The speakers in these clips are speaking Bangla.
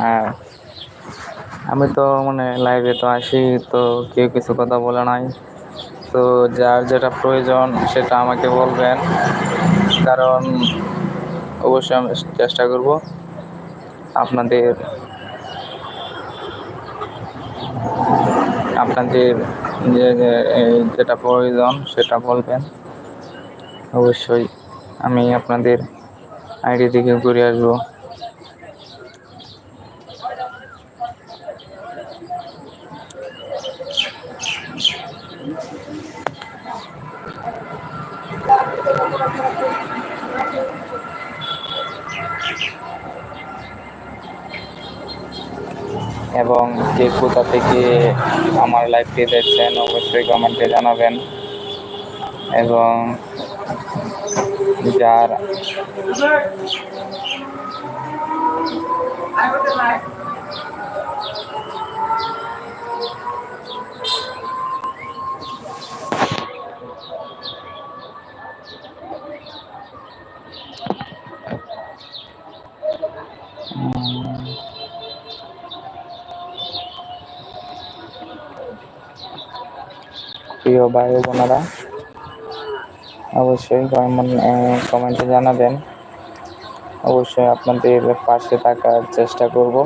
আর আমি তো মানে লাইভে তো আসি, তো কেউ কিছু কথা বলে নাই। তো যার যেটা প্রয়োজন সেটা আমাকে বলবেন। কারণ অবশ্যই আমি চেষ্টা করব আপনাদের আপনাদের যে যেটা প্রয়োজন সেটা বলবেন। অবশ্যই আমি আপনাদের আইডি থেকে ঘুরে আসব। এবং যে কোথা থেকে আমার লাইভটি দেখছেন অবশ্যই কমেন্টে জানাবেন। এবং যার প্রিয় ভাই বোনেরা অবশ্যই কমেন্টে জানাবেন। অবশ্যই আপনাদের পাশে থাকার চেষ্টা করব।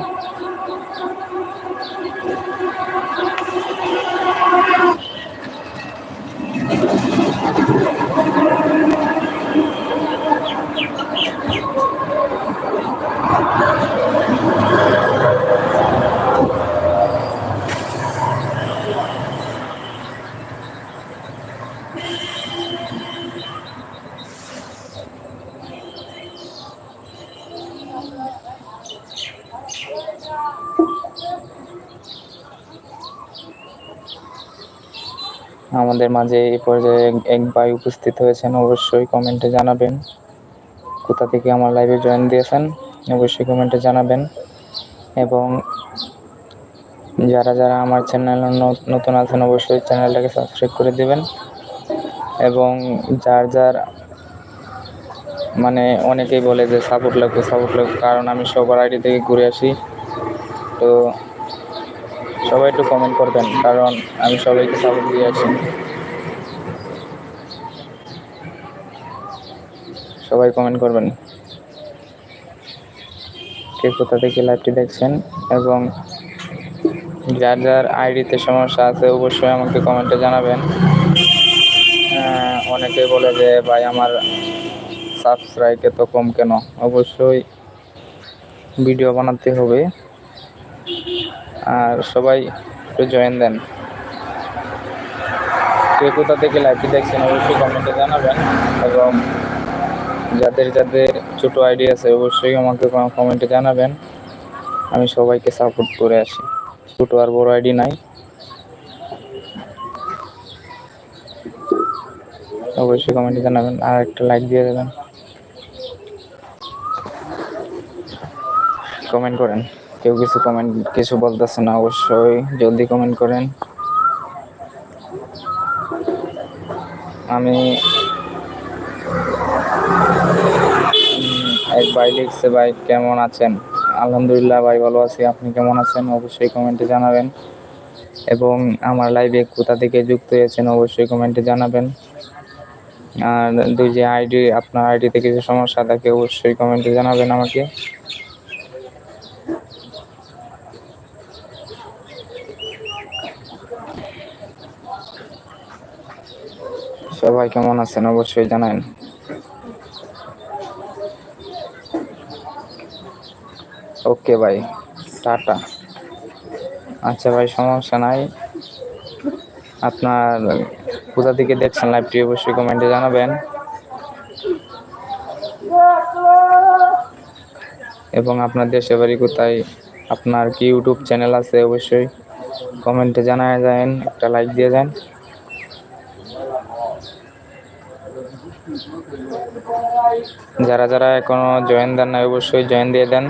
আমাদের মাঝে এই পর্যায়ে এক ভাই উপস্থিত হয়েছেন, অবশ্যই কমেন্টে জানাবেন। কোথা থেকে আমার লাইভে জয়েন দিয়েছেন, অবশ্যই কমেন্টে জানাবেন। এবং যারা যারা আমার চ্যানেল নতুন আছেন, অবশ্যই চ্যানেলটাকে সাবস্ক্রাইব করে দেবেন। এবং যার যার মানে অনেকেই বলে যে, সাপোর্ট লাগবে সাপোর্ট লাগবে। কারণ আমি সবার আইডি থেকে ঘুরে আসি। তো সবাই একটু কমেন্ট করবেন কারণ আমি সবাইকে সাপোর্ট দিয়ে আসি সবাই কমেন্ট করবেন। কে কোথা থেকে লাইভটি দেখছেন এবং যার যার আইডিতে সমস্যা আছে অবশ্যই আমাকে কমেন্টে জানাবেন। অনেকে বলে যে, ভাই, আমার সাবস্ক্রাইব এত কম কেন? অবশ্যই ভিডিও বানাতে হবে। আর সবাই একটু জয়েন দেন। কে কোথা থেকে লাইভটি দেখছেন অবশ্যই কমেন্টে জানাবেন এবং যাদের যাদের ছোট আইডি আছে অবশ্যই আমাকে কমেন্টে জানাবেন। আমি সবাইকে সাপোর্ট করে আসি। ছোটো আর বড় আইডি নাই। অবশ্যই কমেন্টে জানাবেন। আর একটা লাইক দিয়ে দেবেন। কমেন্ট করেন। কেউ কিছু কমেন্ট কিছু বলতেছে না অবশ্যই। জলদি কমেন্ট করেন। আমি এক ভাই লিখছে, ভাই, কেমন আছেন? আলহামদুলিল্লাহ, ভাই, ভালো আছি। আপনি কেমন আছেন? অবশ্যই কমেন্টে জানাবেন। এবং আমার লাইভে কোথা থেকে যুক্ত হয়েছেন, অবশ্যই কমেন্টে জানাবেন। আর দুই যে আইডি আপনার আইডিতে কিছু সমস্যা থাকে, অবশ্যই কমেন্টে জানাবেন আমাকে। সবাই কেমন আছেন? অবশ্যই জানান ওকে ভাই, টাটা। আচ্ছা ভাই, সমস্যা নাই। আপনার কোথা থেকে দেখছেন লাইভটি অবশ্যই কমেন্টে জানাবেন। এবং আপনার দেশে বাড়ি কোথায়? আপনার কি ইউটিউব চ্যানেল আছে? অবশ্যই কমেন্টে জানায় যান, একটা লাইক দিয়ে যান। যারা যারা এখনও জয়েন দেন না অবশ্যই জয়েন দিয়ে দেন।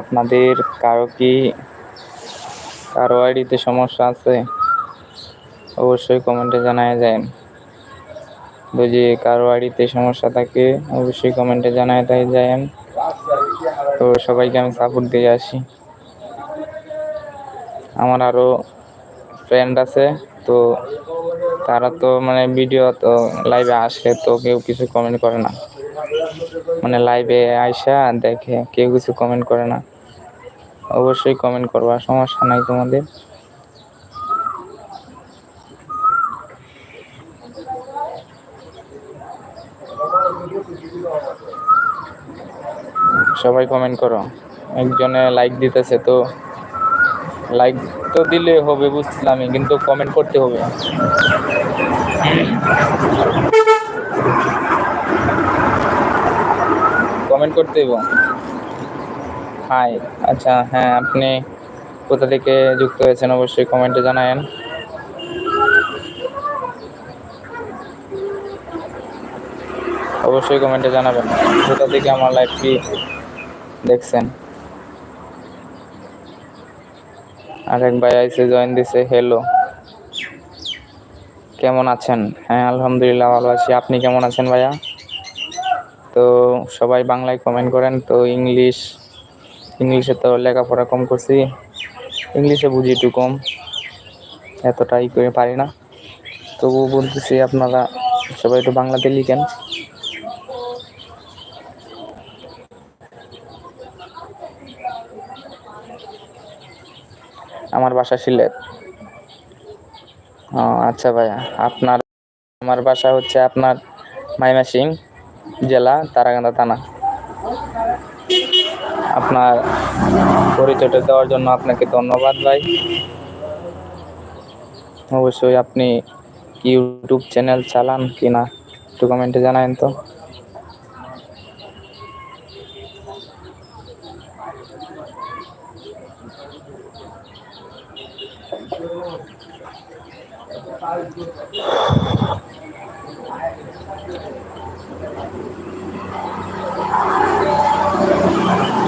আপনাদের কারও কি, কারও আইডিতে সমস্যা আছে? অবশ্যই কমেন্টে জানায় যায় যদি কারও আইডিতে সমস্যা থাকে, অবশ্যই কমেন্টে জানায় তাই যায় তো সবাইকে আমি সাপোর্ট দিয়ে আসি। আমার আরও ফ্রেন্ড আছে, তো তারা তো মানে ভিডিও তো লাইভে আসে, তো কেউ কিছু কমেন্ট করে না। মানে লাইভে আইসা দেখে, কেউ কিছু কমেন্ট করে না। অবশ্যই কমেন্ট করবা, সমস্যা নাই তোমাদের। সবাই কমেন্ট করো। একজনে লাইক দিতেছে তো লাইক তো দিলে হবে বুঝলামই কিন্তু কমেন্ট করতে হবে। কমেন্ট করতে হবে হাই আচ্ছা হ্যাঁ আপনি কোথা থেকে যুক্ত হয়েছেন অবশ্যই কমেন্টে জানায়েন। অবশ্যই কমেন্টে জানাবেন। কোথা থেকে আমার লাইভটি দেখছেন। আরেক ভাই আইসে জয়েন দিছে হ্যালো কেমন আছেন? হ্যাঁ আলহামদুলিল্লাহ ভালো আছি। আপনি কেমন আছেন ভাইয়া? তো সবাই বাংলায় কমেন্ট করেন, তো ইংলিশ ইংলিশে তো লেখাপড়া কম করছি। ইংলিশে বুঝি একটু কম, এতটাই করে পারি না। তবুও বলতেছি আপনারা সবাই একটু বাংলাতে লিখেন। আমার বাসা সিলেট। ও আচ্ছা ভাইয়া, আপনার, আমার বাসা হচ্ছে আপনার মাইমাসিং জেলা তারাকান্দা থানা। আপনার পরিচয়টা দেওয়ার জন্য আপনাকে ধন্যবাদ ভাই। অবশ্যই আপনি ইউটিউব চ্যানেল চালান কি না একটু কমেন্টে জানায়েন তো।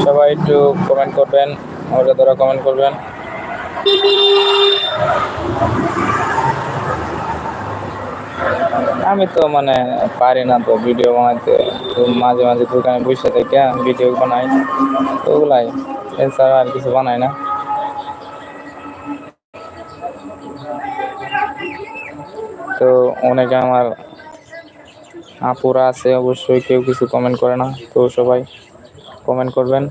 সবাই একটু কমেন্ট করবেন আমাকে ধরা কমেন্ট করবেন। আমি তো মানে পারি না তো ভিডিও বানাইতে। তো মাঝে মাঝে দোকানে বসে থেকে ভিডিও বানাই। তো ওগুলাই। এছাড়া আর কিছু বানাই না। তো অনেকে আমার আপুরা আছে, অবশ্যই কেউ কিছু কমেন্ট করে না। তো সবাই কমেন্ট করবেন।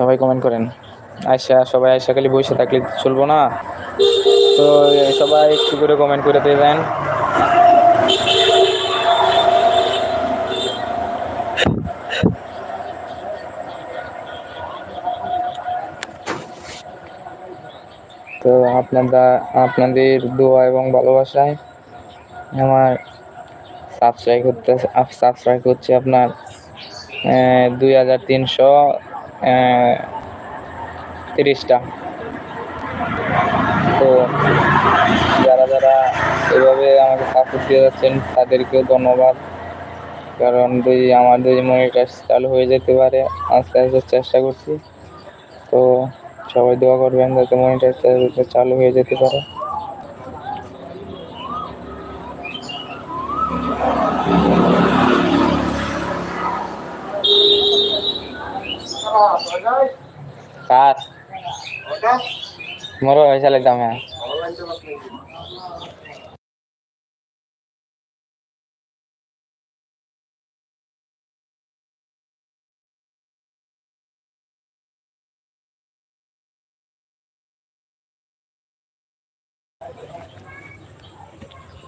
সবাই কমেন্ট করেন। আয়সা সবাই আয়সা খালি বসে থাকলে চলবো না? তো, সবাই একটু করে কমেন্ট করে দিয়ে দেন তো আপনারা আপনাদের দোয়া এবং ভালোবাসায় আমার সাবস্ক্রাইব করতে সাবস্ক্রাইব হচ্ছে আপনার দুই হাজার তিনশো তিরিশটা। তো যারা যারা এভাবে আমাকে সাপোর্ট দিয়ে যাচ্ছেন, তাদেরকেও ধন্যবাদ। কারণ যদি আমার যদি চালু হয়ে যেতে পারে, আস্তে আস্তে চেষ্টা করছি। তো সবাই দোয়া করবেন যাতে মনিটার চালু হয়ে যেতে পারে কার মোরও হয়েছে লাগতাম হ্যাঁ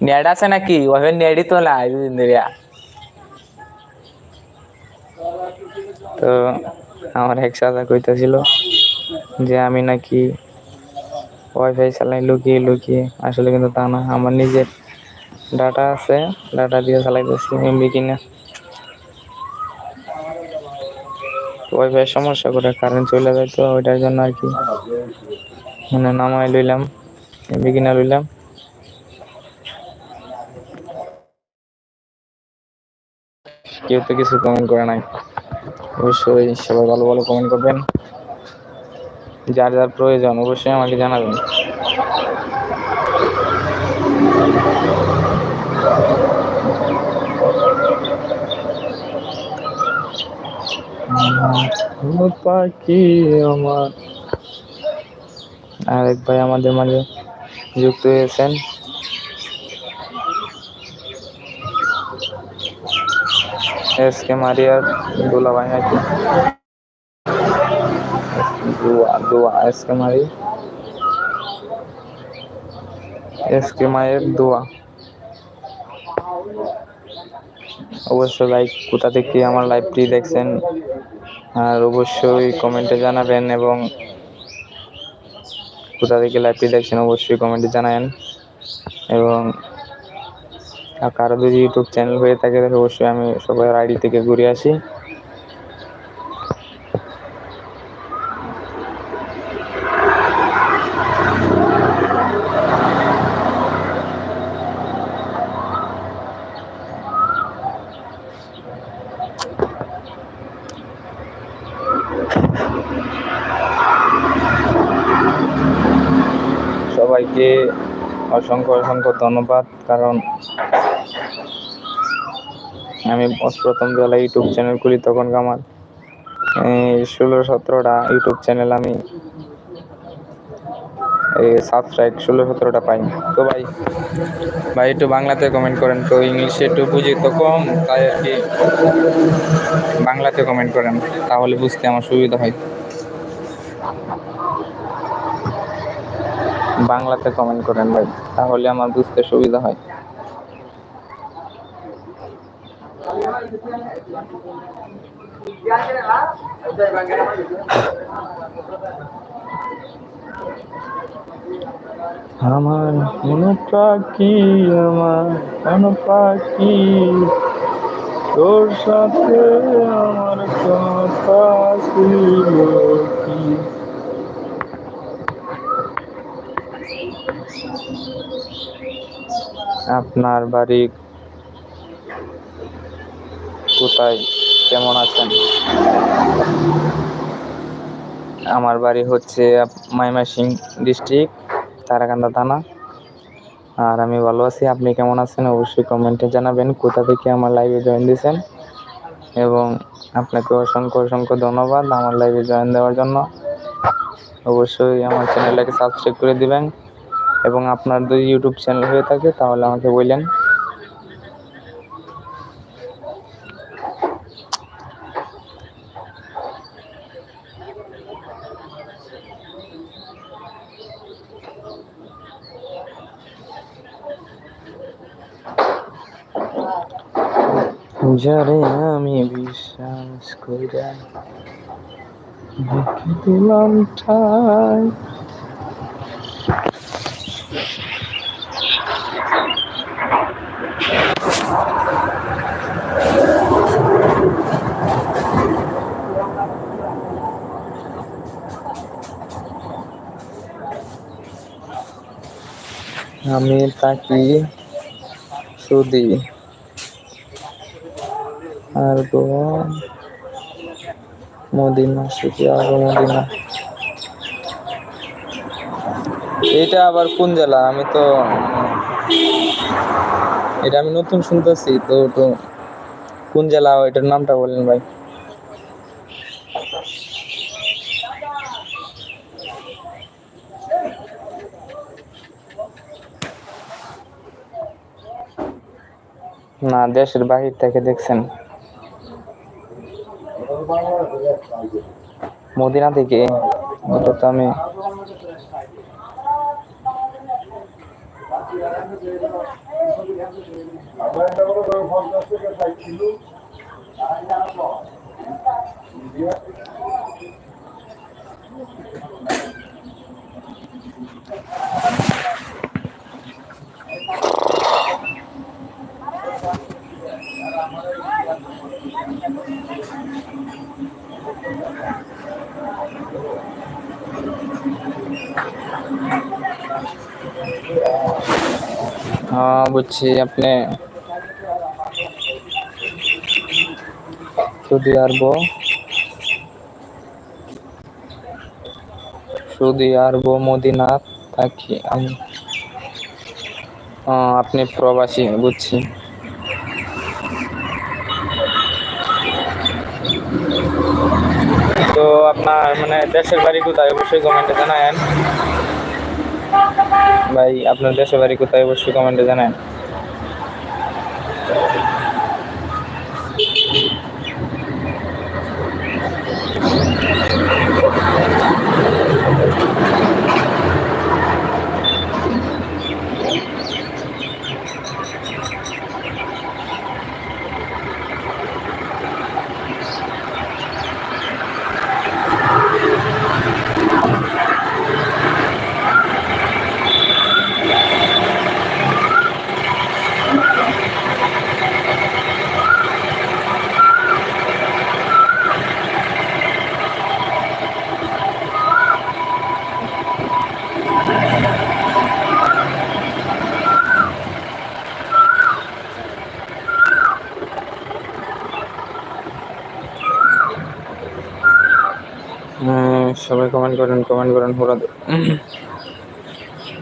নেট আছে নাকি ওভাবে নেটই তো নাই দুদিন ধরে তো আমার এক সাদা কইতেছিল যে আমি নাকি ওয়াইফাই চালাই, লুকিয়ে লুকিয়ে। আসলে কিন্তু তা না, আমার নিজের ডাটা আছে ডাটা দিয়ে চালাইতেছি এমবি কিনা। ওয়াইফাই সমস্যা করে কারেন্ট চলে যায় তো, ওইটার জন্য আর কি। মানে নামাই লইলাম এমবি কিনা লইলাম। কেউ তো কিছু কমেন্ট করে নাই। অবশ্যই সবাই ভালো ভালো কমেন্ট করবেন। যার যার প্রয়োজন অবশ্যই আমাকে জানাবেন। পাখি আমার। আরেক ভাই আমাদের মাঝে যুক্ত হয়েছেন। এস কে মারিয়ার দুলা ভাই নাকি? দোয়া দোয়া এস কে মারি। এস কে মায়ের দোয়া। অবশ্যই লাইক কোথা থেকে আমার লাইভটি দেখছেন, আর অবশ্যই কমেন্টে জানাবেন এবং কোথা থেকে লাইভটি দেখছেন অবশ্যই কমেন্টে জানাবেন এবং কারও যদি ইউটিউব চ্যানেল হয়ে থাকে অবশ্যই আমি সবার আইডি থেকে ঘুরে আসি সবাইকে অসংখ্য অসংখ্য ধন্যবাদ, কারণ আমি প্রথম বেলা ইউটিউব চ্যানেল খুলি তখন আমার ষোলো সতেরোটা ইউটিউব চ্যানেল আমি সাবস্ক্রাইব ষোলো সতেরোটা পাই। তো ভাই ভাই একটু বাংলাতে কমেন্ট করেন, তো ইংলিশে একটু বুঝি তো কম, তাই আর কি বাংলাতে কমেন্ট করেন, তাহলে বুঝতে আমার সুবিধা হয়। বাংলাতে কমেন্ট করেন ভাই, তাহলে আমার বুঝতে সুবিধা হয়। আমার মন আমার মন তোর সাথে আমার কথা ছিল কি? আপনার বাড়ি কোথায়? কেমন আছেন? আমার বাড়ি হচ্ছে মাইমাসিং ডিস্ট্রিক্ট, তারাকান্দা থানা। আর আমি ভালো আছি, আপনি কেমন আছেন? অবশ্যই কমেন্টে জানাবেন, কোথা থেকে আমার লাইভে জয়েন দিয়েছেন? এবং আপনাকে অসংখ্য অসংখ্য ধন্যবাদ আমার লাইভে জয়েন দেওয়ার জন্য। অবশ্যই আমার চ্যানেলটাকে সাবস্ক্রাইব করে দিবেন। এবং আপনার যদি ইউটিউব চ্যানেল হয়ে থাকে, তাহলে আমাকে বললেন। যারে আমি বিশ্বাস কইরা দেখে দিলাম ঠাই আমি তাকি সুদি। আর গো, মদিনা সুদি, আর মদিনা। এটা আবার কোন জেলা? আমি তো, এটা আমি নতুন শুনতেছি, তো তো কোন জেলা, এটার নামটা বলেন ভাই। না দেশের বাহির থেকে দেখছেন। মদিনা থেকে তো আমি হ্যাঁ বুঝছি আপনি Saudi Arab Saudi Arab Medina থাকি আমি আপনি প্রবাসী বুঝছি তো আপনার মানে দেশের বাড়ি কোথায়? অবশ্যই কমেন্টে জানায়েন। ভাই, আপনার দেশের বাড়ি কোথায়? অবশ্যই কমেন্টে জানান উম, সবাই কমেন্ট করেন কমেন্ট করেন পুরো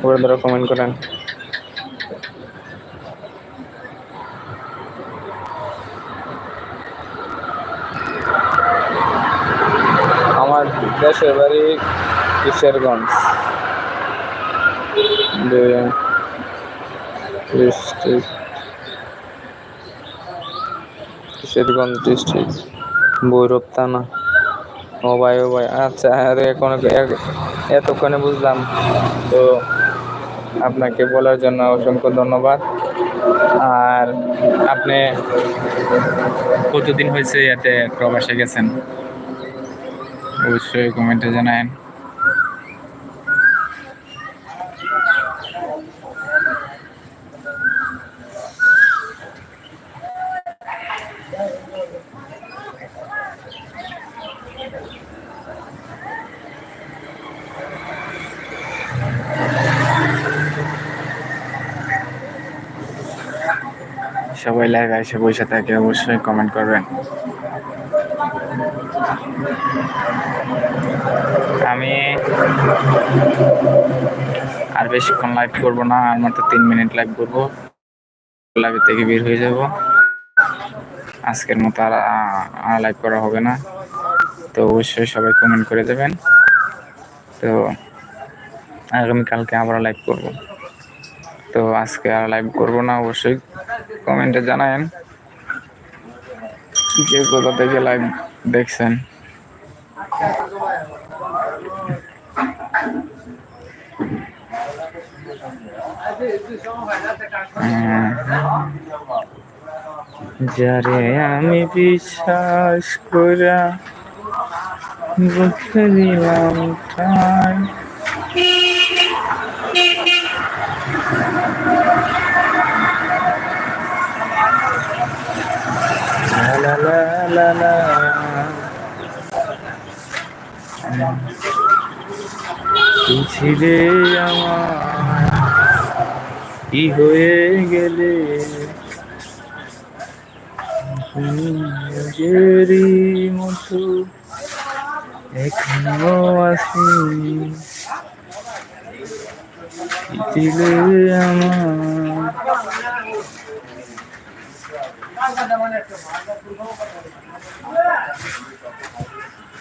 পুরো ধরো কমেন্ট করেন। আমার দেশের বাড়ি কিশোরগঞ্জ। ডিস্ট্রিক্ট। কিশোরগঞ্জ ডিস্ট্রিক্ট, ভৈরব থানা। ও ভাই ও ভাই। আচ্ছা এখন এতক্ষণে বুঝলাম। তো আপনাকে বলার জন্য অসংখ্য ধন্যবাদ। আর আপনি কতদিন হয়েছে এতে প্রবাসে গেছেন? অবশ্যই কমেন্টে জানায়েন সবাই লাইভ এসে বসে থাকে, অবশ্যই কমেন্ট করবেন। আমি আর বেশিক্ষণ লাইভ করব না, আর মাত্র তিন মিনিট লাইভ করব। লাইভ থেকে বের হয়ে যাব। আজকের মতো আর লাইভ করা হবে না। তো অবশ্যই সবাই কমেন্ট করে দেবেন। তো আগামীকালকে আবার লাইভ করব। তো আজকে আর লাইভ করব না, অবশ্যই। কমেন্টে জানায়েন কে কোথা থেকে লাইভ দেখছেন। যারে আমি বিশ্বাস করা বুঝে দিলাম তুই। ছিলে আমার কি হয়ে গেলে? নিজেরই মতো এখনও কি ছিলে আমার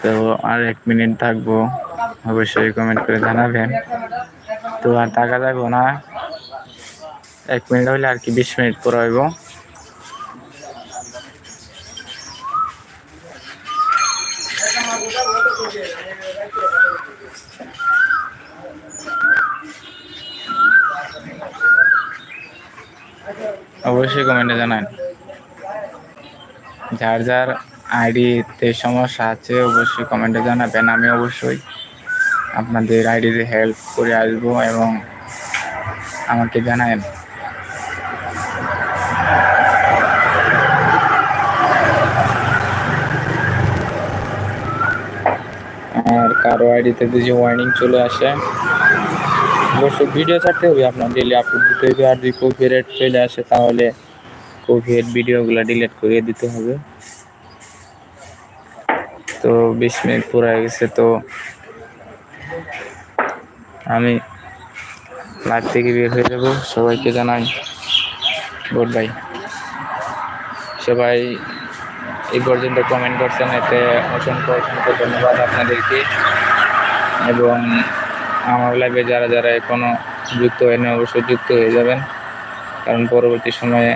তো আর এক মিনিট থাকব। অবশ্যই কমেন্ট করে জানাবেন। তো আর টাকা যাব না। এক মিনিট হইলে আর কি বিশ মিনিট পর হইব। অবশ্যই কমেন্টে জানান। যার যার আইডিতে সমস্যা আছে, অবশ্যই কমেন্টে জানাবেন। আমি অবশ্যই আপনাদের আইডিতে হেল্প করে আসব এবং আমাকে জানাবেন। আর কারও আইডিতে যদি ওয়ার্নিং চলে আসে, অবশ্যই ভিডিও ছাড়তে হবে। আপনার ডেলি আপলোড দিতে হবে। আর যদি কপিরাইট চলে আসে, তাহলে কপিরাইট ভিডিওগুলো ডিলিট করে দিতে হবে। তো বিশ মিনিট পুরো গেছে, তো আমি লাইভ থেকে বের হয়ে যাব। সবাইকে জানাই গুড বাই সবাই এই পর্যন্ত কমেন্ট করছেন, এতে অসংখ্য অসংখ্য ধন্যবাদ আপনাদেরকে। এবং আমার লাইভে যারা যারা এখনও যুক্ত হয়নি, অবশ্যই যুক্ত হয়ে যাবেন। কারণ পরবর্তী সময়ে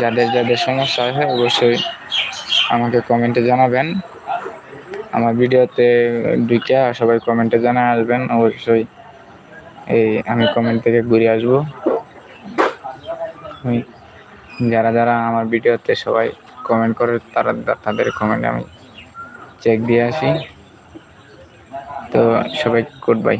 যাদের যাদের সমস্যা হয় অবশ্যই আমাকে কমেন্টে জানাবেন। আমার ভিডিওতে দুইটা, সবাই কমেন্টে জানা আসবেন, অবশ্যই এই আমি কমেন্ট থেকে ঘুরে আসব। যারা যারা আমার ভিডিওতে সবাই কমেন্ট করে, তারা তাদের কমেন্ট আমি চেক দিয়ে আসি। তো সবাই গুড বাই